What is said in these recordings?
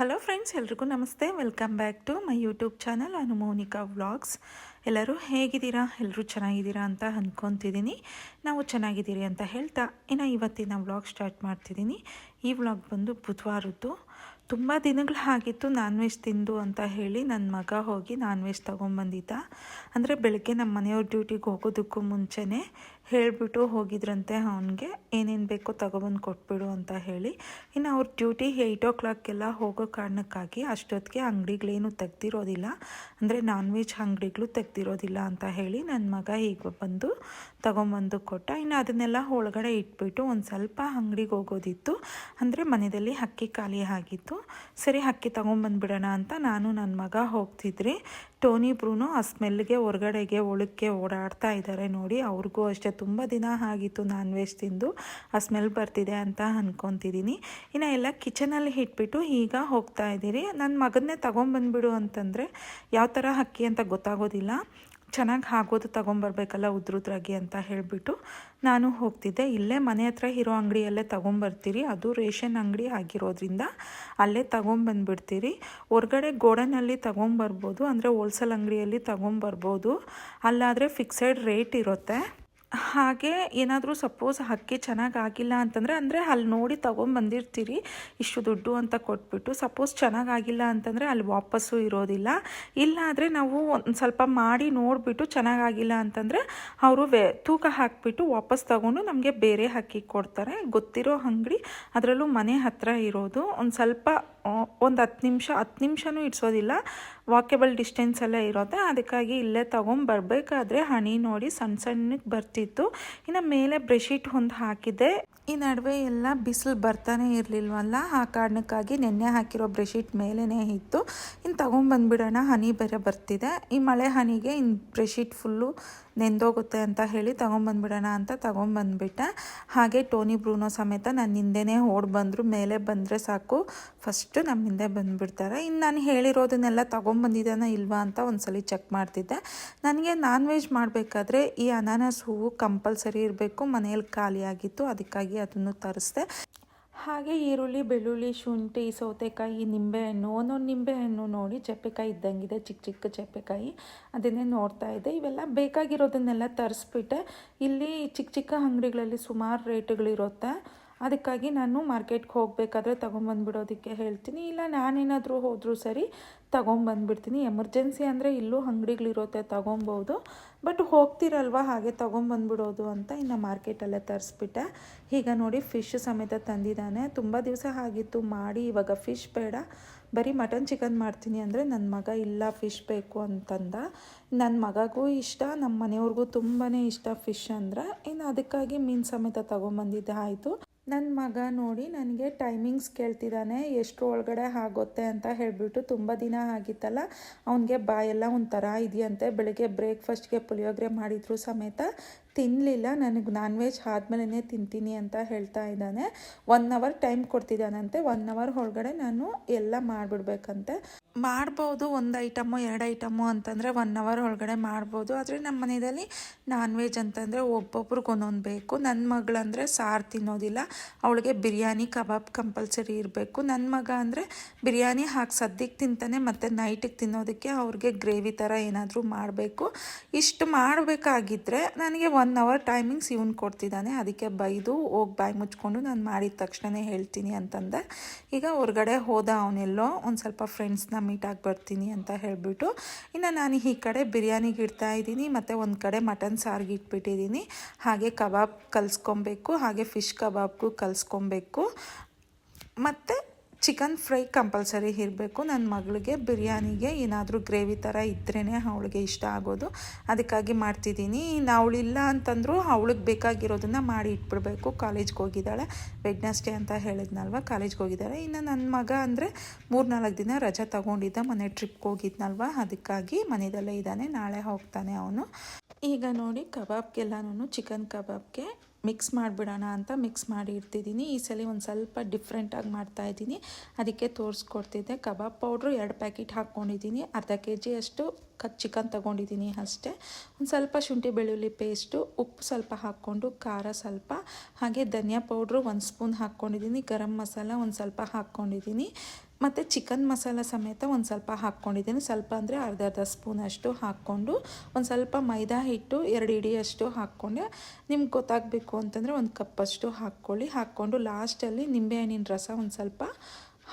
Hello friends ಎಲ್ರಿಗೂ ನಮಸ್ತೆ. Welcome back to my YouTube channel Anu Mounika vlogs ಎಲ್ಲರೂ ಹೇಗಿದ್ದೀರಾ? ಎಲ್ಲರೂ ಚೆನ್ನಾಗಿದ್ದೀರಾ ಅಂತ ಅಂದ್ಕೊತಿದ್ದೀನಿ ನಾವು ಚೆನ್ನಾಗಿದ್ದೀರಿ ಅಂತ ಹೇಳ್ತಾ ಇನ್ನು ಇವತ್ತಿನ ವ್ಲಾಗ್ ಸ್ಟಾರ್ಟ್ ಮಾಡ್ತಿದ್ದೀನಿ. ಈ ವ್ಲಾಗ್ ಬಂದು ಬುಧವಾರದ್ದು. ತುಂಬ ದಿನಗಳು ಆಗಿತ್ತು ನಾನ್ ವೆಜ್ ತಿಂದು ಅಂತ ಹೇಳಿ ನನ್ನ ಮಗ ಹೋಗಿ ನಾನ್ ವೆಜ್ ತೊಗೊಂಬಂದಿದ್ದ. ಅಂದರೆ ಬೆಳಗ್ಗೆ ನಮ್ಮ ಮನೆಯವ್ರ ಡ್ಯೂಟಿಗೆ ಹೋಗೋದಕ್ಕೂ ಮುಂಚೆನೇ ಹೇಳಿಬಿಟ್ಟು ಹೋಗಿದ್ರಂತೆ ಅವನಿಗೆ, ಏನೇನು ಬೇಕೋ ತಗೊಬಂದು ಕೊಟ್ಬಿಡು ಅಂತ ಹೇಳಿ. ಇನ್ನು ಅವ್ರ ಡ್ಯೂಟಿ ಏಯ್ಟ್ ಓ ಕ್ಲಾಕ್ಗೆಲ್ಲ ಹೋಗೋ ಕಾರಣಕ್ಕಾಗಿ ಅಷ್ಟೊತ್ತಿಗೆ ಅಂಗಡಿಗಳೇನು ತೆಗ್ದಿರೋದಿಲ್ಲ. ಅಂದರೆ ನಾನ್ ವೆಜ್ ಅಂಗಡಿಗಳು ತೆಗ್ದಿರೋದಿಲ್ಲ ಅಂತ ಹೇಳಿ ನನ್ನ ಮಗ ಈಗ ಬಂದು ತಗೊಂಬಂದು ಕೊಟ್ಟ. ಇನ್ನು ಅದನ್ನೆಲ್ಲ ಒಳಗಡೆ ಇಟ್ಬಿಟ್ಟು ಒಂದು ಸ್ವಲ್ಪ ಅಂಗಡಿಗೆ ಹೋಗೋದಿತ್ತು. ಅಂದರೆ ಮನೆಯಲ್ಲಿ ಅಕ್ಕಿ ಖಾಲಿ ಆಗಿತ್ತು. ಸರಿ, ಅಕ್ಕಿ ತೊಗೊಂಬಂದ್ಬಿಡೋಣ ಅಂತ ನಾನು ನನ್ನ ಮಗ ಹೋಗ್ತಿದ್ರಿ. ಟೋನಿ ಬ್ರೂನು ಆ ಸ್ಮೆಲ್ಗೆ, ಹೊರಗಡೆಗೆ, ಒಳಕ್ಕೆ ಓಡಾಡ್ತಾ ಇದ್ದಾರೆ ನೋಡಿ. ಅವ್ರಿಗೂ ಅಷ್ಟೇ ತುಂಬ ದಿನ ಆಗಿತ್ತು ನಾನ್ ವೆಜ್ ತಿಂದು. ಆ ಸ್ಮೆಲ್ ಬರ್ತಿದೆ ಅಂತ ಅಂದ್ಕೊತಿದ್ದೀನಿ ಇನ್ನು ಎಲ್ಲ ಕಿಚನಲ್ಲಿ ಇಟ್ಬಿಟ್ಟು ಈಗ ಹೋಗ್ತಾ ಇದ್ದೀರಿ. ನನ್ನ ಮಗನ್ನೇ ತೊಗೊಂಬಂದ್ಬಿಡು ಅಂತಂದರೆ ಯಾವ ಥರ ಅಕ್ಕಿ ಅಂತ ಗೊತ್ತಾಗೋದಿಲ್ಲ. ಚೆನ್ನಾಗಿ ಆಗೋದು ತೊಗೊಂಬರ್ಬೇಕಲ್ಲ ಉದ್ರುದ್ರಾಗಿ ಅಂತ ಹೇಳಿಬಿಟ್ಟು ನಾನು ಹೋಗ್ತಿದ್ದೆ. ಇಲ್ಲೇ ಮನೆ ಹತ್ರ ಇರೋ ಅಂಗಡಿಯಲ್ಲೇ ತೊಗೊಂಬರ್ತೀರಿ. ಅದು ರೇಷನ್ ಅಂಗಡಿ ಆಗಿರೋದ್ರಿಂದ ಅಲ್ಲೇ ತೊಗೊಂಬಂದ್ಬಿಡ್ತೀರಿ. ಹೊರ್ಗಡೆ ಗೋಡನಲ್ಲಿ ತೊಗೊಂಬರ್ಬೋದು, ಅಂದರೆ ಹೋಲ್ಸೇಲ್ ಅಂಗಡಿಯಲ್ಲಿ ತೊಗೊಂಬರ್ಬೋದು. ಅಲ್ಲಾದರೆ ಫಿಕ್ಸೆಡ್ ರೇಟ್ ಇರುತ್ತೆ. ಹಾಗೆ ಏನಾದರೂ ಸಪೋಸ್ ಹಕ್ಕಿ ಚೆನ್ನಾಗಿ ಆಗಿಲ್ಲ ಅಂತಂದರೆ, ಅಂದರೆ ಅಲ್ಲಿ ನೋಡಿ ತೊಗೊಂಬಂದಿರ್ತೀರಿ ಇಷ್ಟು ದುಡ್ಡು ಅಂತ ಕೊಟ್ಬಿಟ್ಟು ಸಪೋಸ್ ಚೆನ್ನಾಗಿ ಆಗಿಲ್ಲ ಅಂತಂದರೆ ಅಲ್ಲಿ ವಾಪಸ್ಸು ಇರೋದಿಲ್ಲ. ಇಲ್ಲ ಆದರೆ ನಾವು ಒಂದು ಸ್ವಲ್ಪ ಮಾಡಿ ನೋಡಿಬಿಟ್ಟು ಚೆನ್ನಾಗಾಗಿಲ್ಲ ಅಂತಂದರೆ ಅವರು ವೆ, ತೂಕ ಹಾಕಿಬಿಟ್ಟು ವಾಪಸ್ ತಗೊಂಡು ನಮಗೆ ಬೇರೆ ಹಕ್ಕಿ ಕೊಡ್ತಾರೆ. ಗೊತ್ತಿರೋ ಅಂಗಡಿ ಅದರಲ್ಲೂ ಮನೆ ಹತ್ತಿರ ಇರೋದು. ಒಂದು ಸ್ವಲ್ಪ ಒಂದು ಹತ್ತು ನಿಮಿಷ, ಹತ್ತು ನಿಮಿಷನೂ ಇಡ್ಸೋದಿಲ್ಲ ವಾಕೆಬಲ್ ಡಿಸ್ಟೆನ್ಸ್ ಎಲ್ಲ ಇರುತ್ತೆ ಅದಕ್ಕಾಗಿ ಇಲ್ಲೇ ತೊಗೊಂಬರ್ಬೇಕಾದ್ರೆ ಹಣಿ ನೋಡಿ ಸಣ್ಣ ಸಣ್ಣಕ್ಕೆ ಬರ್ತಿತ್ತು ಇನ್ನು ಮೇಲೆ ಬ್ರೆಶೀಟ್ ಒಂದು ಹಾಕಿದ್ದೆ ಈ ನಡುವೆ ಎಲ್ಲ ಬಿಸಿಲು ಬರ್ತಾನೆ ಇರಲಿಲ್ವಲ್ಲ? ಆ ಕಾರಣಕ್ಕಾಗಿ ನೆನ್ನೆ ಹಾಕಿರೋ ಬ್ರೆಶೀಟ್ ಮೇಲೇ ಇತ್ತು. ಇನ್ನು ತೊಗೊಂಬಂದ್ಬಿಡೋಣ ಹನಿ ಬೇರೆ ಬರ್ತಿದೆ. ಈ ಮಳೆ ಹನಿಗೆ ಇನ್ನು ಬ್ರೆಶೀಟ್ ಫುಲ್ಲು ನೆಂದೋಗುತ್ತೆ ಅಂತ ಹೇಳಿ ತೊಗೊಂಬಂದ್ಬಿಡೋಣ ಅಂತ ತೊಗೊಂಬಂದ್ಬಿಟ್ಟೆ ಹಾಗೆ ಟೋನಿ ಬ್ರೂನೋ ಸಮೇತ ನನ್ನ ಹಿಂದೆನೇ ಓಡಿ ಬಂದರು. ಮೇಲೆ ಬಂದರೆ ಸಾಕು. ಫಸ್ಟು ನಮ್ಮ ಹಿಂದೆ ಬಂದುಬಿಡ್ತಾರೆ. ಇನ್ನು ನಾನು ಹೇಳಿರೋದನ್ನೆಲ್ಲ ತೊಗೊಂಬಂದಿದ್ದಾನ ಇಲ್ವಾ ಅಂತ ಒಂದ್ಸಲಿ ಚೆಕ್ ಮಾಡ್ತಿದ್ದೆ. ನನಗೆ ನಾನ್ ವೆಜ್ ಮಾಡಬೇಕಾದ್ರೆ ಈ ಅನಾನಸ್ ಹೂವು ಕಂಪಲ್ಸರಿ ಇರಬೇಕು. ಮನೆಯಲ್ಲಿ ಖಾಲಿಯಾಗಿತ್ತು. ಅದಕ್ಕಾಗಿ ಅದನ್ನು ತರಿಸ್ದೆ. ಹಾಗೆ ಈರುಳ್ಳಿ, ಬೆಳ್ಳುಳ್ಳಿ, ಶುಂಠಿ, ಸೌತೆಕಾಯಿ, ನಿಂಬೆಹಣ್ಣು, ಒಂದೊಂದು ನಿಂಬೆಹಣ್ಣು ನೋಡಿ ಚಪ್ಪೆಕಾಯಿ ಇದ್ದಂಗಿದೆ, ಚಿಕ್ಕ ಚಿಕ್ಕ ಚಪ್ಪೆಕಾಯಿ. ಅದನ್ನೇ ನೋಡ್ತಾ ಇದ್ದೆ. ಇವೆಲ್ಲ ಬೇಕಾಗಿರೋದನ್ನೆಲ್ಲ ತರಿಸ್ಬಿಟ್ಟೆ. ಇಲ್ಲಿ ಚಿಕ್ಕ ಚಿಕ್ಕ ಅಂಗಡಿಗಳಲ್ಲಿ ಸುಮಾರು ರೇಟುಗಳಿರುತ್ತೆ. ಅದಕ್ಕಾಗಿ ನಾನು ಮಾರ್ಕೆಟ್ಗೆ ಹೋಗಬೇಕಾದ್ರೆ ತೊಗೊಂಬಂದ್ಬಿಡೋದಕ್ಕೆ ಹೇಳ್ತೀನಿ. ಇಲ್ಲ, ನಾನೇನಾದರೂ ಹೋದರೂ ಸರಿ ತೊಗೊಂಬಂದ್ಬಿಡ್ತೀನಿ. ಎಮರ್ಜೆನ್ಸಿ ಅಂದರೆ ಇಲ್ಲೂ ಅಂಗಡಿಗಳಿರುತ್ತೆ, ತೊಗೊಬೋದು. ಬಟ್ ಹೋಗ್ತಿರಲ್ವ, ಹಾಗೆ ತೊಗೊಂಬಂದ್ಬಿಡೋದು ಅಂತ ಇನ್ನು ಮಾರ್ಕೆಟಲ್ಲೇ ತರಿಸ್ಬಿಟ್ಟೆ. ಈಗ ನೋಡಿ, ಫಿಶ್ ಸಮೇತ ತಂದಿದ್ದಾನೆ. ತುಂಬ ದಿವಸ ಆಗಿತ್ತು, ಮಾಡಿ. ಇವಾಗ ಫಿಶ್ ಬೇಡ. ಬರೀ ಮಟನ್ ಚಿಕನ್ ಮಾಡ್ತೀನಿ ಅಂದರೆ ನನ್ನ ಮಗ ಇಲ್ಲ ಫಿಶ್ ಬೇಕು ಅಂತಂದ. ನನ್ನ ಮಗಗೂ ಇಷ್ಟ ನಮ್ಮ ಮನೆಯವ್ರಿಗೂ ತುಂಬಾ ಇಷ್ಟ ಫಿಶ್ ಅಂದರೆ. ಇನ್ನು ಅದಕ್ಕಾಗಿ ಮೀನು ಸಮೇತ ತೊಗೊಂಬಂದಿದ್ದೆ, ಆಯಿತು. ನನ್ನ ಮಗ ನೋಡಿ ನನಗೆ ಟೈಮಿಂಗ್ಸ್ ಕೇಳ್ತಿದ್ದಾನೆ ಎಷ್ಟು ಒಳಗಡೆ ಆಗುತ್ತೆ ಅಂತ ಹೇಳಿಬಿಟ್ಟು ತುಂಬ ದಿನ ಆಗಿತ್ತಲ್ಲ, ಅವನಿಗೆ ಬಾಯೆಲ್ಲ ಒಂಥರ ಇದೆಯಂತೆ. ಬೆಳಗ್ಗೆ ಬ್ರೇಕ್ಫಾಸ್ಟ್ಗೆ ಪುಳಿಯೋಗರೆ ಮಾಡಿದ್ರು ಸಮೇತ ತಿನ್ನಲಿಲ್ಲ ನನಗೆ ನಾನ್ ವೆಜ್ ಆದಮೇಲೆ ತಿಂತೀನಿ ಅಂತ ಹೇಳ್ತಾ ಇದ್ದಾನೆ. ಒನ್ ಅವರ್ ಟೈಮ್ ಕೊಡ್ತಿದ್ದಾನಂತೆ. ಒನ್ ಅವರ್ ಒಳಗಡೆ ನಾನು ಎಲ್ಲ ಮಾಡಿಬಿಡ್ಬೇಕಂತೆ. ಮಾಡ್ಬೋದು ಒಂದು ಐಟಮು ಎರಡು ಐಟಮು ಅಂತಂದರೆ ಒನ್ ಅವರ್ ಒಳಗಡೆ ಮಾಡ್ಬೋದು. ಆದರೆ ನಮ್ಮ ಮನೆಯಲ್ಲಿ ನಾನ್ ವೆಜ್ ಅಂತಂದರೆ ಒಬ್ಬೊಬ್ರಿಗೆ ಒಂದೊಂದು ಬೇಕು. ನನ್ನ ಮಗಳಂದರೆ ಸಾರು ತಿನ್ನೋದಿಲ್ಲ. ಅವಳಿಗೆ ಬಿರಿಯಾನಿ, ಕಬಾಬ್ ಕಂಪಲ್ಸರಿ ಇರಬೇಕು. ನನ್ನ ಮಗ ಅಂದರೆ ಬಿರಿಯಾನಿ ಹಾಕಿ ಸದ್ಯಕ್ಕೆ ತಿಂತಾನೆ, ಮತ್ತು ನೈಟಿಗೆ ತಿನ್ನೋದಕ್ಕೆ ಅವ್ರಿಗೆ ಗ್ರೇವಿ ಥರ ಏನಾದರೂ ಮಾಡಬೇಕು. ಇಷ್ಟು ಮಾಡಬೇಕಾಗಿದ್ದರೆ ನನಗೆ ಒನ್ ಅವರ್ ಟೈಮಿಂಗ್ಸ್ ಇವ್ನು ಕೊಡ್ತಿದ್ದಾನೆ ಅದಕ್ಕೆ ಬೈದು ಹೋಗಿ ಬಾಯಿ ಮುಚ್ಕೊಂಡು ನಾನು ಮಾಡಿದ ತಕ್ಷಣವೇ ಹೇಳ್ತೀನಿ ಅಂತಂದೆ. ಈಗ ಹೊರಗಡೆ ಹೋದ ಅವನೆಲ್ಲೋ ಒಂದು ಸ್ವಲ್ಪ ಫ್ರೆಂಡ್ಸ್ನ ಆಗಿ ಬರ್ತೀನಿ ಅಂತ ಹೇಳಿಬಿಟ್ಟು, ಇನ್ನು ನಾನು ಈ ಕಡೆ ಬಿರಿಯಾನಿಗೆ ಇಡ್ತಾ ಇದ್ದೀನಿ, ಮತ್ತು ಒಂದು ಕಡೆ ಮಟನ್ ಸಾರಿಗೆ ಇಟ್ಬಿಟ್ಟಿದ್ದೀನಿ. ಹಾಗೆ ಕಬಾಬ್ ಕಲಿಸ್ಕೊಬೇಕು, ಹಾಗೆ ಫಿಶ್ ಕಬಾಬ್ಗೂ ಕಲಿಸ್ಕೊಬೇಕು. ಮತ್ತು ಚಿಕನ್ ಫ್ರೈ ಕಂಪಲ್ಸರಿ ಇರಬೇಕು. ನನ್ನ ಮಗಳಿಗೆ ಬಿರಿಯಾನಿಗೆ ಏನಾದರೂ ಗ್ರೇವಿ ಥರ ಇದ್ರೇ ಅವಳಿಗೆ ಇಷ್ಟ ಆಗೋದು. ಅದಕ್ಕಾಗಿ ಮಾಡ್ತಿದ್ದೀನಿ. ಇನ್ನು ಅವಳಿಲ್ಲ ಅಂತಂದರೂ ಅವಳಿಗೆ ಬೇಕಾಗಿರೋದನ್ನು ಮಾಡಿ ಇಟ್ಬಿಡಬೇಕು. ಕಾಲೇಜ್ಗೆ ಹೋಗಿದ್ದಾಳೆ. ವೆಡ್ನಸ್ಡೇ ಅಂತ ಹೇಳಿದ್ನಲ್ವ, ಕಾಲೇಜ್ಗೆ ಹೋಗಿದ್ದಾಳೆ. ಇನ್ನು ನನ್ನ ಮಗ ಅಂದರೆ ಮೂರು ನಾಲ್ಕು ದಿನ ರಜೆ ತೊಗೊಂಡಿದ್ದ, ಮನೆ ಟ್ರಿಪ್ಗೆ ಹೋಗಿದ್ನಲ್ವ, ಅದಕ್ಕಾಗಿ ಮನೆಯಲ್ಲೇ ಇದ್ದಾನೆ. ನಾಳೆ ಹೋಗ್ತಾನೆ ಅವನು. ಈಗ ನೋಡಿ ಕಬಾಬ್ಗೆಲ್ಲನೂ ಚಿಕನ್ ಕಬಾಬ್ಗೆ. ಮಿಕ್ಸ್ ಮಾಡಿಬಿಡೋಣ ಅಂತ ಮಿಕ್ಸ್ ಮಾಡಿ ಇಡ್ತಿದ್ದೀನಿ ಈ ಸಲ ಒಂದು ಸ್ವಲ್ಪ ಡಿಫ್ರೆಂಟಾಗಿ ಮಾಡ್ತಾಯಿದ್ದೀನಿ ಅದಕ್ಕೆ ತೋರಿಸ್ಕೊಡ್ತಿದ್ದೆ ಕಬಾಬ್ ಪೌಡ್ರು, ಎರಡು ಪ್ಯಾಕೆಟ್ ಹಾಕ್ಕೊಂಡಿದ್ದೀನಿ ಅರ್ಧ ಕೆ ಜಿ ಅಷ್ಟು ಕತ್ ಚಿಕನ್ ತೊಗೊಂಡಿದ್ದೀನಿ ಅಷ್ಟೇ. ಒಂದು ಸ್ವಲ್ಪ ಶುಂಠಿ ಬೆಳ್ಳುಳ್ಳಿ ಪೇಸ್ಟು ಉಪ್ಪು ಸ್ವಲ್ಪ ಹಾಕ್ಕೊಂಡು, ಖಾರ ಸ್ವಲ್ಪ, ಹಾಗೆ ಧನಿಯಾ ಪೌಡ್ರು ಒಂದು ಸ್ಪೂನ್ ಹಾಕ್ಕೊಂಡಿದ್ದೀನಿ ಗರಂ ಮಸಾಲ ಒಂದು ಸ್ವಲ್ಪ ಹಾಕ್ಕೊಂಡಿದ್ದೀನಿ ಮತ್ತು ಚಿಕನ್ ಮಸಾಲ ಸಮೇತ ಒಂದು ಸ್ವಲ್ಪ ಹಾಕ್ಕೊಂಡಿದ್ದೀನಿ. ಸ್ವಲ್ಪ ಅಂದರೆ ಅರ್ಧ ಅರ್ಧ ಸ್ಪೂನಷ್ಟು ಹಾಕ್ಕೊಂಡು ಒಂದು ಸ್ವಲ್ಪ ಮೈದಾ ಹಿಟ್ಟು ಎರಡು ಇಡಿಯಷ್ಟು ಹಾಕ್ಕೊಂಡೆ ನಿಮ್ಗೆ ಗೊತ್ತಾಗಬೇಕು ಅಂತಂದರೆ ಒಂದು ಕಪ್ಪಷ್ಟು ಹಾಕ್ಕೊಳ್ಳಿ. ಹಾಕ್ಕೊಂಡು ಲಾಸ್ಟಲ್ಲಿ ನಿಂಬೆಹಣ್ಣಿನ ರಸ ಒಂದು ಸ್ವಲ್ಪ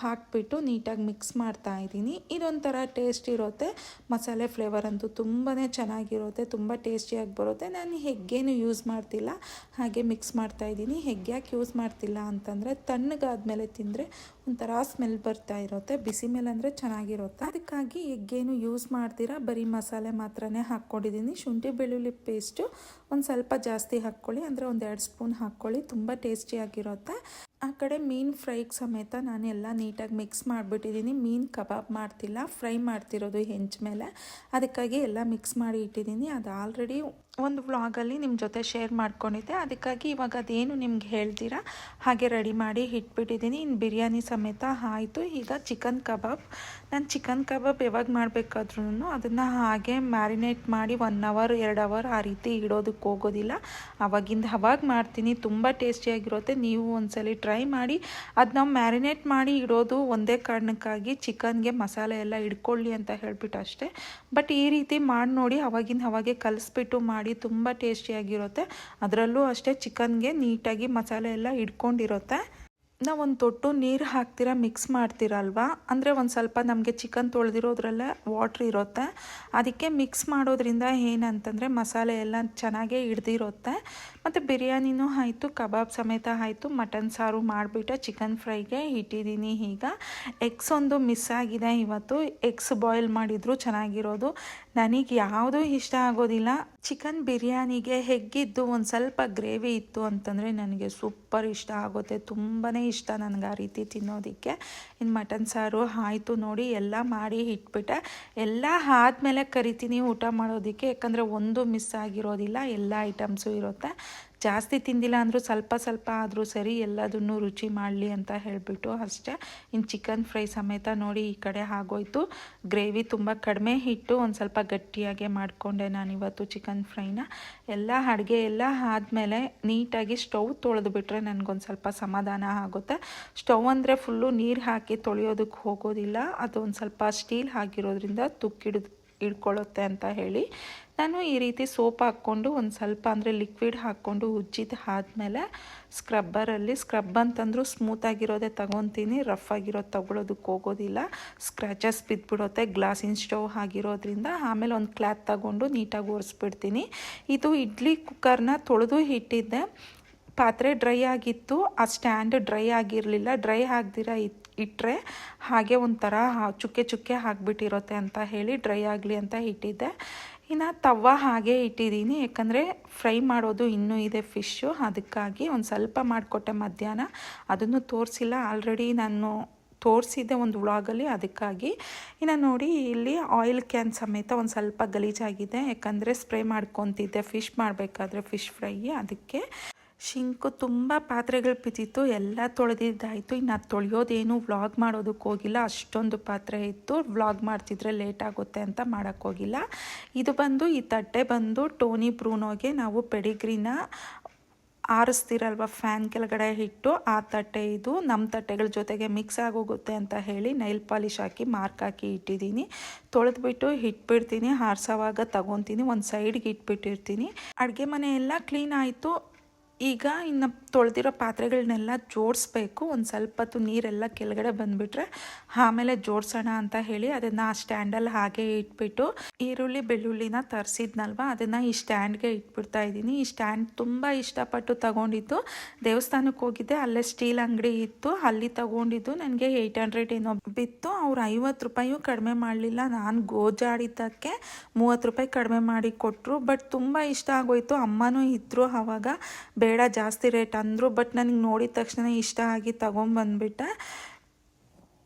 ಹಾಕ್ಬಿಟ್ಟು ನೀಟಾಗಿ ಮಿಕ್ಸ್ ಮಾಡ್ತಾ ಇದ್ದೀನಿ. ಇದೊಂಥರ ಟೇಸ್ಟ್ ಇರುತ್ತೆ. ಮಸಾಲೆ ಫ್ಲೇವರ್ ಅಂತೂ ತುಂಬಾ ಚೆನ್ನಾಗಿರುತ್ತೆ. ತುಂಬ ಟೇಸ್ಟಿಯಾಗಿ ಬರುತ್ತೆ. ನಾನು ಹೆಗ್ಗೇನು ಯೂಸ್ ಮಾಡ್ತಿಲ್ಲ. ಹಾಗೆ ಮಿಕ್ಸ್ ಮಾಡ್ತಾ ಇದ್ದೀನಿ. ಹೆಗ್ಗೆ ಯಾಕೆ ಯೂಸ್ ಮಾಡ್ತಿಲ್ಲ ಅಂತಂದರೆ ತಣ್ಣಗಾದ್ಮೇಲೆ ತಿಂದರೆ ಒಂಥರ ಸ್ಮೆಲ್ ಬರ್ತಾ ಇರುತ್ತೆ. ಬಿಸಿ ಮೇಲೆ ಅಂದರೆ ಚೆನ್ನಾಗಿರುತ್ತೆ. ಅದಕ್ಕಾಗಿ ಎಗ್ಗೇನು ಯೂಸ್ ಮಾಡ್ತೀರಾ? ಬರೀ ಮಸಾಲೆ ಮಾತ್ರನೇ ಹಾಕ್ಕೊಂಡಿದ್ದೀನಿ. ಶುಂಠಿ ಬೆಳ್ಳುಳ್ಳಿ ಪೇಸ್ಟು ಒಂದು ಸ್ವಲ್ಪ ಜಾಸ್ತಿ ಹಾಕ್ಕೊಳ್ಳಿ. ಅಂದರೆ ಒಂದು ಎರಡು ಸ್ಪೂನ್ ಹಾಕ್ಕೊಳ್ಳಿ. ತುಂಬ ಟೇಸ್ಟಿಯಾಗಿರುತ್ತೆ. ಆ ಕಡೆ ಮೀನು ಫ್ರೈಗೆ ಸಮೇತ ನಾನು ಎಲ್ಲ ನೀಟಾಗಿ ಮಿಕ್ಸ್ ಮಾಡಿಬಿಟ್ಟಿದ್ದೀನಿ. ಮೀನು ಕಬಾಬ್ ಮಾಡ್ತಿಲ್ಲ, ಫ್ರೈ ಮಾಡ್ತಿರೋದು ಹೆಂಚ ಮೇಲೆ. ಅದಕ್ಕಾಗಿ ಎಲ್ಲ ಮಿಕ್ಸ್ ಮಾಡಿ ಇಟ್ಟಿದ್ದೀನಿ. ಅದು ಆಲ್ರೆಡಿ ಒಂದು ವ್ಲಾಗಲ್ಲಿ ನಿಮ್ಮ ಜೊತೆ ಶೇರ್ ಮಾಡ್ಕೊಂಡಿದ್ದೆ. ಅದಕ್ಕಾಗಿ ಇವಾಗ ಅದೇನು ನಿಮ್ಗೆ ಹೇಳ್ತೀರಾ? ಹಾಗೆ ರೆಡಿ ಮಾಡಿ ಇಟ್ಬಿಟ್ಟಿದ್ದೀನಿ. ಇನ್ನು ಬಿರಿಯಾನಿ ಸಮೇತ ಆಯಿತು. ಈಗ ಚಿಕನ್ ಕಬಾಬ್. ನಾನು ಚಿಕನ್ ಕಬಾಬ್ ಯಾವಾಗ ಮಾಡಬೇಕಾದ್ರೂ ಅದನ್ನು ಹಾಗೆ ಮ್ಯಾರಿನೇಟ್ ಮಾಡಿ ಒನ್ ಅವರ್, ಎರಡು ಅವರ್ ಆ ರೀತಿ ಇಡೋದಕ್ಕೆ ಹೋಗೋದಿಲ್ಲ. ಅವಾಗಿಂದ ಅವಾಗ ಮಾಡ್ತೀನಿ. ತುಂಬ ಟೇಸ್ಟಿಯಾಗಿರುತ್ತೆ. ನೀವು ಒಂದ್ಸಲಿ ಟ್ರೈ ಮಾಡಿ. ಅದು ನಾವು ಮ್ಯಾರಿನೇಟ್ ಮಾಡಿ ಇಡೋದು ಒಂದೇ ಕಾರಣಕ್ಕಾಗಿ ಚಿಕನ್ಗೆ ಮಸಾಲೆ ಎಲ್ಲ ಇಡ್ಕೊಳ್ಳಿ ಅಂತ ಹೇಳ್ಬಿಟ್ಟು ಅಷ್ಟೇ. ಬಟ್ ಈ ರೀತಿ ಮಾಡಿ ನೋಡಿ ಅವಾಗಿಂದ ಅವಾಗೆ ಕಲಿಸ್ಬಿಟ್ಟು ಮಾಡಿ ತುಂಬ ಟೇಸ್ಟಿಯಾಗಿರುತ್ತೆ ಅದರಲ್ಲೂ ಅಷ್ಟೇ ಚಿಕನ್ಗೆ ನೀಟಾಗಿ ಮಸಾಲೆ ಎಲ್ಲ ಇಟ್ಕೊಂಡಿರುತ್ತೆ ನಾವು ಒಂದು ತೊಟ್ಟು ನೀರು ಹಾಕ್ತೀರಾ ಮಿಕ್ಸ್ ಮಾಡ್ತೀರಲ್ವ? ಅಂದರೆ ಒಂದು ಸ್ವಲ್ಪ ನಮಗೆ ಚಿಕನ್ ತೊಳೆದಿರೋದ್ರಲ್ಲೇ ವಾಟ್ರ್ ಇರುತ್ತೆ. ಅದಕ್ಕೆ ಮಿಕ್ಸ್ ಮಾಡೋದ್ರಿಂದ ಏನಂತಂದರೆ ಮಸಾಲೆ ಎಲ್ಲ ಚೆನ್ನಾಗೇ ಹಿಡ್ದಿರುತ್ತೆ. ಮತ್ತು ಬಿರಿಯಾನಿನೂ ಆಯಿತು, ಕಬಾಬ್ ಸಮೇತ ಆಯಿತು, ಮಟನ್ ಸಾರು ಮಾಡಿಬಿಟ್ಟು ಚಿಕನ್ ಫ್ರೈಗೆ ಇಟ್ಟಿದ್ದೀನಿ ಈಗ. ಎಗ್ಸ್ ಒಂದು ಮಿಸ್ ಆಗಿದೆ ಇವತ್ತು. ಎಗ್ಸ್ ಬಾಯ್ಲ್ ಮಾಡಿದ್ರು ಚೆನ್ನಾಗಿರೋದು. ನನಗೆ ಯಾವುದೂ ಇಷ್ಟ ಆಗೋದಿಲ್ಲ. ಚಿಕನ್ ಬಿರಿಯಾನಿಗೆ ಹೆಗ್ಗಿದ್ದು ಒಂದು ಸ್ವಲ್ಪ ಗ್ರೇವಿ ಇತ್ತು ಅಂತಂದರೆ ನನಗೆ ಸೂಪರ್ ಇಷ್ಟ ಆಗುತ್ತೆ. ತುಂಬಾ ಇಷ್ಟ ನನಗೆ ಆ ರೀತಿ ತಿನ್ನೋದಕ್ಕೆ. ಇನ್ನು ಮಟನ್ ಸಾರು ಆಯಿತು ನೋಡಿ, ಎಲ್ಲ ಮಾಡಿ ಇಟ್ಬಿಟ್ಟೆ. ಎಲ್ಲ ಆದಮೇಲೆ ಕರಿತೀನಿ ಊಟ ಮಾಡೋದಕ್ಕೆ. ಯಾಕಂದರೆ ಒಂದು ಮಿಸ್ ಆಗಿರೋದಿಲ್ಲ, ಎಲ್ಲ ಐಟಮ್ಸು ಇರುತ್ತೆ. ಜಾಸ್ತಿ ತಿಂದಿಲ್ಲ ಅಂದರೂ ಸ್ವಲ್ಪ ಸ್ವಲ್ಪ ಆದರೂ ಸರಿ ಎಲ್ಲದನ್ನು ರುಚಿ ಮಾಡಲಿ ಅಂತ ಹೇಳಿಬಿಟ್ಟು ಅಷ್ಟೇ. ಇನ್ನು ಚಿಕನ್ ಫ್ರೈ ಸಮೇತ ನೋಡಿ ಈ ಕಡೆ ಆಗೋಯ್ತು. ಗ್ರೇವಿ ತುಂಬ ಕಡಿಮೆ ಹಿಟ್ಟು ಒಂದು ಸ್ವಲ್ಪ ಗಟ್ಟಿಯಾಗೆ ಮಾಡಿಕೊಂಡೆ ನಾನಿವತ್ತು ಚಿಕನ್ ಫ್ರೈನ. ಎಲ್ಲ ಅಡುಗೆ ಎಲ್ಲ ಆದಮೇಲೆ ನೀಟಾಗಿ ಸ್ಟವ್ ತೊಳೆದು ಬಿಟ್ಟರೆ ನನಗೊಂದು ಸ್ವಲ್ಪ ಸಮಾಧಾನ ಆಗುತ್ತೆ. ಸ್ಟವ್ ಅಂದರೆ ಫುಲ್ಲು ನೀರು ಹಾಕಿ ತೊಳೆಯೋದಕ್ಕೆ ಹೋಗೋದಿಲ್ಲ. ಅದು ಒಂದು ಸ್ವಲ್ಪ ಸ್ಟೀಲ್ ಹಾಕಿರೋದ್ರಿಂದ ತುಕ್ಕಿಡಿದು ಇಡ್ಕೊಳ್ಳುತ್ತೆ ಅಂತ ಹೇಳಿ ನಾನು ಈ ರೀತಿ ಸೋಪ್ ಹಾಕ್ಕೊಂಡು ಒಂದು ಸ್ವಲ್ಪ ಅಂದರೆ ಲಿಕ್ವಿಡ್ ಹಾಕ್ಕೊಂಡು ಉಜ್ಜಿದ ಆದಮೇಲೆ ಸ್ಕ್ರಬ್ಬರಲ್ಲಿ ಸ್ಕ್ರಬ್ ಅಂತಂದರೂ ಸ್ಮೂತಾಗಿರೋದೇ ತಗೊತೀನಿ ರಫ್ ಆಗಿರೋದು ತೊಗೊಳೋದಕ್ಕೆ ಹೋಗೋದಿಲ್ಲ. ಸ್ಕ್ರ್ಯಾಚಸ್ ಬಿದ್ದುಬಿಡುತ್ತೆ ಗ್ಲಾಸಿನ ಸ್ಟವ್ ಆಗಿರೋದ್ರಿಂದ ಆಮೇಲೆ ಒಂದು ಕ್ಲಾತ್ ತಗೊಂಡು ನೀಟಾಗಿ ಒರೆಸ್ಬಿಡ್ತೀನಿ. ಇದು ಇಡ್ಲಿ ಕುಕ್ಕರ್ನ ತೊಳೆದು ಇಟ್ಟಿದ್ದೆ. ಪಾತ್ರೆ ಡ್ರೈ ಆಗಿತ್ತು, ಆ ಸ್ಟ್ಯಾಂಡ್ ಡ್ರೈ ಆಗಿರಲಿಲ್ಲ. ಡ್ರೈ ಆಗದಿರ ಇತ್ತು. ಇಟ್ಟರೆ ಹಾಗೆ ಒಂಥರ ಚುಕ್ಕೆ ಚುಕ್ಕೆ ಹಾಕ್ಬಿಟ್ಟಿರುತ್ತೆ ಅಂತ ಹೇಳಿ ಡ್ರೈ ಆಗಲಿ ಅಂತ ಇಟ್ಟಿದ್ದೆ. ಇನ್ನು ತವ ಹಾಗೆ ಇಟ್ಟಿದ್ದೀನಿ, ಯಾಕಂದರೆ ಫ್ರೈ ಮಾಡೋದು ಇನ್ನೂ ಇದೆ ಫಿಶ್ಶು, ಅದಕ್ಕಾಗಿ ಒಂದು ಸ್ವಲ್ಪ ಮಾಡಿಕೊಟ್ಟೆ ಮಧ್ಯಾಹ್ನ. ಅದನ್ನು ತೋರಿಸಿಲ್ಲ, ಆಲ್ರೆಡಿ ನಾನು ತೋರಿಸಿದ್ದೆ ಒಂದು ವ್ಲಾಗಲ್ಲಿ, ಅದಕ್ಕಾಗಿ ಇನ್ನು ನೋಡಿ ಇಲ್ಲಿ ಆಯಿಲ್ ಕ್ಯಾನ್ ಸಮೇತ ಒಂದು ಸ್ವಲ್ಪ ಗಲೀಜಾಗಿದೆ, ಯಾಕಂದರೆ ಸ್ಪ್ರೇ ಮಾಡ್ಕೊತಿದ್ದೆ, ಫಿಶ್ ಮಾಡಬೇಕಾದ್ರೆ ಫಿಶ್ ಫ್ರೈ, ಅದಕ್ಕೆ ಶಿಂಕು ತುಂಬ ಪಾತ್ರೆಗಳು ಬಿದ್ದಿತ್ತು, ಎಲ್ಲ ತೊಳೆದಿದ್ದಾಯಿತು. ಇನ್ನು ಅದು ತೊಳೆಯೋದೇನು ವ್ಲಾಗ್ ಮಾಡೋದಕ್ಕೆ ಹೋಗಿಲ್ಲ. ಅಷ್ಟೊಂದು ಪಾತ್ರೆ ಇತ್ತು. ವ್ಲಾಗ್ ಮಾಡ್ತಿದ್ರೆ ಲೇಟ್ ಆಗುತ್ತೆ ಅಂತ ಮಾಡೋಕ್ಕೋಗಿಲ್ಲ ಇದು ಬಂದು, ಈ ತಟ್ಟೆ ಬಂದು ಟೋನಿ ಬ್ರೂನೋಗೆ ನಾವು ಪೆಡಿಗ್ರಿನ ಆರಿಸ್ತಿರಲ್ವ ಫ್ಯಾನ್ ಕೆಳಗಡೆ ಇಟ್ಟು, ಆ ತಟ್ಟೆ ಇದು ನಮ್ಮ ತಟ್ಟೆಗಳ ಜೊತೆಗೆ ಮಿಕ್ಸ್ ಆಗೋಗುತ್ತೆ ಅಂತ ಹೇಳಿ ನೈಲ್ ಪಾಲಿಶ್ ಹಾಕಿ, ಮಾರ್ಕ್ ಹಾಕಿ ಇಟ್ಟಿದ್ದೀನಿ. ತೊಳೆದ್ಬಿಟ್ಟು ಇಟ್ಬಿಡ್ತೀನಿ. ಹಾರಿಸೋವಾಗ ತಗೊತೀನಿ. ಒಂದು ಸೈಡ್ಗೆ ಇಟ್ಬಿಟ್ಟಿರ್ತೀನಿ. ಅಡುಗೆ ಮನೆ ಎಲ್ಲ ಕ್ಲೀನ್ ಆಯಿತು. ಈಗ ಇನ್ನು ತೊಳೆದಿರೋ ಪಾತ್ರೆಗಳನ್ನೆಲ್ಲ ಜೋಡಿಸ್ಬೇಕು. ಒಂದು ಸ್ವಲ್ಪ ಹೊತ್ತು ನೀರೆಲ್ಲ ಕೆಳಗಡೆ ಬಂದುಬಿಟ್ರೆ ಆಮೇಲೆ ಜೋಡಿಸೋಣ ಅಂತ ಹೇಳಿ ಅದನ್ನು ಆ ಸ್ಟ್ಯಾಂಡಲ್ಲಿ ಹಾಗೆ ಇಟ್ಬಿಟ್ಟು ಈರುಳ್ಳಿ ಬೆಳ್ಳುಳ್ಳಿನ ತರಿಸಿದ್ನಲ್ವ? ಅದನ್ನು ಈ ಸ್ಟ್ಯಾಂಡ್ಗೆ ಇಟ್ಬಿಡ್ತಾ ಇದ್ದೀನಿ. ಈ ಸ್ಟ್ಯಾಂಡ್ ತುಂಬ ಇಷ್ಟಪಟ್ಟು ತಗೊಂಡಿದ್ದು. ದೇವಸ್ಥಾನಕ್ಕೆ ಹೋಗಿದ್ದೆ, ಅಲ್ಲೇ ಸ್ಟೀಲ್ ಅಂಗಡಿ ಇತ್ತು. ಅಲ್ಲಿ ತಗೊಂಡಿದ್ದು ನನಗೆ ಏಯ್ಟ್ ಹಂಡ್ರೆಡ್ ಏನೋ ಬಿತ್ತು. ಅವ್ರು ಐವತ್ತು ರೂಪಾಯಿಯೂ ಕಡಿಮೆ ಮಾಡಲಿಲ್ಲ. ನಾನು ಗೋಜಾಡಿದ್ದಕ್ಕೆ ಮೂವತ್ತು ರೂಪಾಯಿ ಕಡಿಮೆ ಮಾಡಿ ಕೊಟ್ಟರು ಬಟ್ ತುಂಬ ಇಷ್ಟ ಆಗೋಯ್ತು. ಅಮ್ಮನೂ ಇದ್ದರು ಆವಾಗ ಬೇಡ ಜಾಸ್ತಿ ರೇಟ್ ಅಂದರು ಬಟ್ ನನಗೆ ನೋಡಿದ ತಕ್ಷಣ ಇಷ್ಟ ಆಗಿ ತಗೊಂಬಂದ್ಬಿಟ್ಟೆ.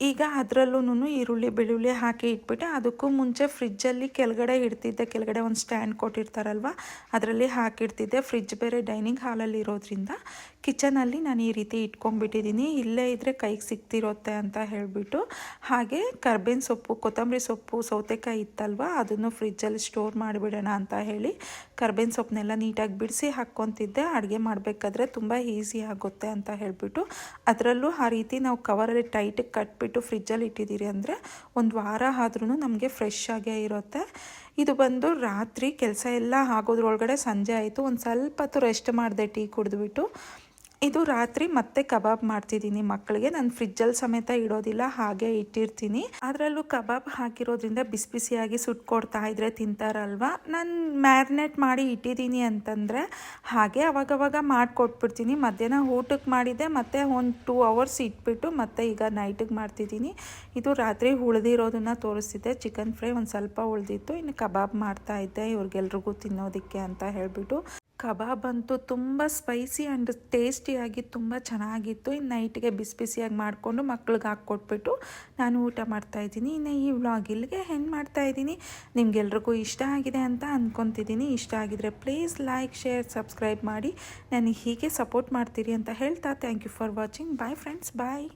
ಈಗ ಅದರಲ್ಲೂ ಈರುಳ್ಳಿ, ಬೆಳ್ಳುಳ್ಳಿ ಹಾಕಿ ಇಟ್ಬಿಟ್ಟೆ ಅದಕ್ಕೂ ಮುಂಚೆ ಫ್ರಿಜ್ಜಲ್ಲಿ ಕೆಳಗಡೆ ಇಡ್ತಿದ್ದೆ, ಕೆಳಗಡೆ ಒಂದು ಸ್ಟ್ಯಾಂಡ್ ಕೊಟ್ಟಿರ್ತಾರಲ್ವ, ಅದರಲ್ಲಿ ಹಾಕಿಡ್ತಿದ್ದೆ. ಫ್ರಿಜ್ ಬೇರೆ ಡೈನಿಂಗ್ ಹಾಲಲ್ಲಿ ಇರೋದ್ರಿಂದ ಕಿಚನಲ್ಲಿ ನಾನು ಈ ರೀತಿ ಇಟ್ಕೊಂಡ್ಬಿಟ್ಟಿದ್ದೀನಿ. ಇಲ್ಲೇ ಇದ್ದರೆ ಕೈಗೆ ಸಿಗ್ತಿರುತ್ತೆ ಅಂತ ಹೇಳಿಬಿಟ್ಟು ಹಾಗೆ ಕರ್ಬೇವಿನ ಸೊಪ್ಪು, ಕೊತ್ತಂಬರಿ ಸೊಪ್ಪು, ಸೌತೆಕಾಯಿ ಇತ್ತಲ್ವ, ಅದನ್ನು ಫ್ರಿಜ್ಜಲ್ಲಿ ಸ್ಟೋರ್ ಮಾಡಿಬಿಡೋಣ ಅಂತ ಹೇಳಿ ಕರ್ಬೇವಿನ ಸೊಪ್ಪನ್ನೆಲ್ಲ ನೀಟಾಗಿ ಬಿಡಿಸಿ ಹಾಕ್ಕೊತಿದ್ದೆ. ಅಡುಗೆ ಮಾಡಬೇಕಾದ್ರೆ ತುಂಬ ಈಸಿ ಆಗುತ್ತೆ ಅಂತ ಹೇಳಿಬಿಟ್ಟು ಅದರಲ್ಲೂ ಆ ರೀತಿ ನಾವು ಕವರಲ್ಲಿ ಟೈಟಿಗೆ ಕಟ್ಬಿಟ್ಟು ಫ್ರಿಜ್ಜಲ್ಲಿ ಇಟ್ಟಿದ್ದೀರಿ ಅಂದರೆ ಒಂದು ವಾರ ಆದ್ರೂ ನಮಗೆ ಫ್ರೆಶ್ ಆಗೇ ಇರುತ್ತೆ. ಇದು ಬಂದು ರಾತ್ರಿ ಕೆಲಸ ಎಲ್ಲ ಆಗೋದ್ರೊಳಗಡೆ ಸಂಜೆ ಆಯಿತು. ಒಂದು ಸ್ವಲ್ಪ ಹೊತ್ತು ರೆಸ್ಟ್ ಮಾಡಿದೆ ಟೀ ಕುಡಿದ್ಬಿಟ್ಟು ಇದು ರಾತ್ರಿ ಮತ್ತೆ ಕಬಾಬ್ ಮಾಡ್ತಿದ್ದೀನಿ ಮಕ್ಕಳಿಗೆ. ನಾನು ಫ್ರಿಜ್ಜಲ್ಲಿ ಸಮೇತ ಇಡೋದಿಲ್ಲ, ಹಾಗೆ ಇಟ್ಟಿರ್ತೀನಿ. ಅದರಲ್ಲೂ ಕಬಾಬ್ ಹಾಕಿರೋದ್ರಿಂದ ಬಿಸಿ ಬಿಸಿಯಾಗಿ ಸುಟ್ಕೊಡ್ತಾ ಇದ್ರೆ ತಿಂತಾರಲ್ವ? ನಾನು ಮ್ಯಾರಿನೇಟ್ ಮಾಡಿ ಇಟ್ಟಿದ್ದೀನಿ ಅಂತಂದರೆ, ಹಾಗೆ ಅವಾಗವಾಗ ಮಾಡಿಕೊಟ್ಬಿಡ್ತೀನಿ. ಮಧ್ಯಾಹ್ನ ಊಟಕ್ಕೆ ಮಾಡಿದ್ದೆ, ಮತ್ತು ಒಂದು ಟೂ ಅವರ್ಸ್ ಇಟ್ಬಿಟ್ಟು ಮತ್ತೆ ಈಗ ನೈಟಿಗೆ ಮಾಡ್ತಿದ್ದೀನಿ. ಇದು ರಾತ್ರಿ ಉಳಿದಿರೋದನ್ನ ತೋರಿಸ್ತಿದ್ದೆ ಚಿಕನ್ ಫ್ರೈ ಒಂದು ಸ್ವಲ್ಪ ಉಳಿದಿತ್ತು, ಇನ್ನು ಕಬಾಬ್ ಮಾಡ್ತಾ ಇದ್ದೆ ಇವ್ರಿಗೆಲ್ರಿಗೂ ತಿನ್ನೋದಕ್ಕೆ ಅಂತ ಹೇಳಿಬಿಟ್ಟು. ಕಬಾಬ್ ಅಂತೂ ತುಂಬ ಸ್ಪೈಸಿ ಆ್ಯಂಡ್ ಟೇಸ್ಟಿಯಾಗಿ ತುಂಬ ಚೆನ್ನಾಗಿತ್ತು. ಇನ್ನು ನೈಟ್ಗೆ ಬಿಸಿ ಬಿಸಿಯಾಗಿ ಮಾಡಿಕೊಂಡು ಮಕ್ಳಿಗೆ ಹಾಕ್ಕೊಟ್ಬಿಟ್ಟು ನಾನು ಊಟ ಮಾಡ್ತಾಯಿದ್ದೀನಿ ಇನ್ನು ಈ ವ್ಲಾಗ್ ಇಲ್ಲಿಗೆ ಹೆಂಗೆ ಮಾಡ್ತಾಯಿದ್ದೀನಿ ನಿಮಗೆಲ್ರಿಗೂ ಇಷ್ಟ ಆಗಿದೆ ಅಂತ ಅಂದ್ಕೊತಿದ್ದೀನಿ ಇಷ್ಟ ಆಗಿದ್ರೆ ಪ್ಲೀಸ್ ಲೈಕ್ ಶೇರ್ ಸಬ್ಸ್ಕ್ರೈಬ್ ಮಾಡಿ. ನನಗೆ ಹೀಗೆ ಸಪೋರ್ಟ್ ಮಾಡ್ತೀರಿ ಅಂತ ಹೇಳ್ತಾ thank you for watching bye friends bye